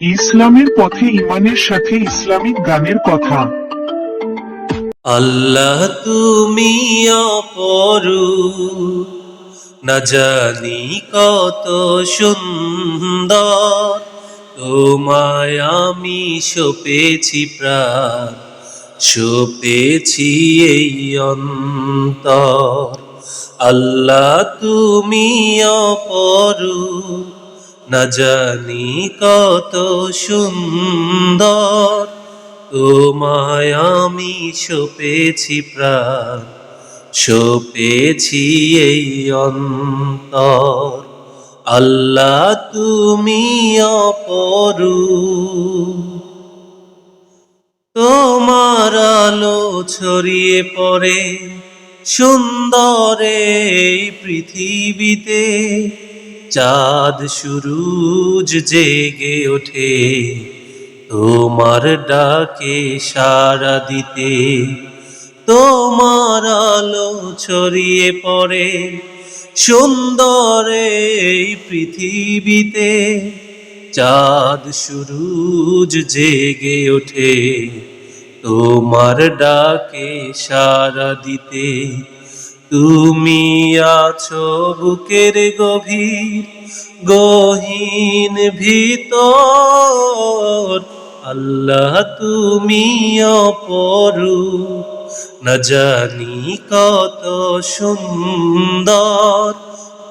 ইসলামের পথে ইমানের সাথে ইসলামিক গানের কথা। আল্লাহ তুমি অপরু না জানি কত সুন্দর। তোমায় আমি সপেছি প্রাণ, সপেছি এই অন্তর। আল্লাহ তুমি অপরু না জানি কত সুন্দর। তোমায় আমি সপেছি প্রাণ, সপেছি এই অন্তর। আল্লাহ তুমি অপরু তোমার আলো ছড়িয়ে পড়ে সুন্দর পৃথিবীতে। চাঁদ সুরুজ জেগে ওঠে, তোমার ডাকে সাড়া দিতে। তোমার আলো ছড়িয়ে পড়ে সুন্দর এই পৃথিবীতে। চাঁদ সুরুজ জেগে ওঠে, তোমার ডাকে সাড়া দিতে। তুমি আছো বুকের গভীর, গহীন ভিতর। আল্লাহ তুমি অপরু না জানি কত সুন্দর।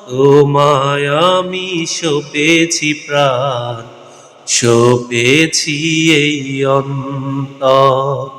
তোমায় আমি সপেছি প্রাণ, সপেছি এই অন্তর।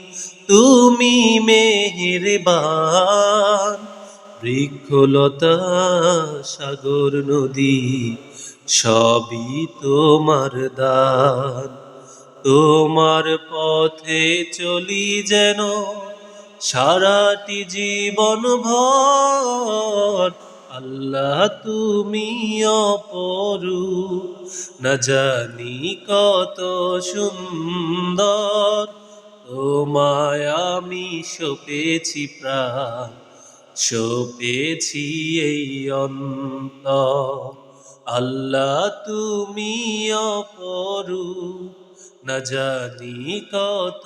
তুমি মেহেরবান, বৃক্ষলতা সাগর নদী, সবই তোমার দান। তোমার পথে চলি যেন সারাটি জীবন ভর। আল্লাহ তুমি অপরু না জানি কত সুন্দর। তোমায় আমি সপেছি প্রাণ, সপেছি এই অন্তর। আল্লাহ তুমি অপরু না জানি কত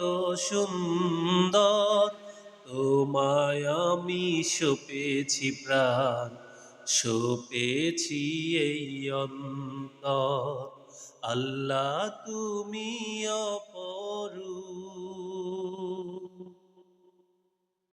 সুন্দর। তোমায় আমি সপেছি প্রাণ, সপেছি এই অন্তর। আল্লাহ তুমি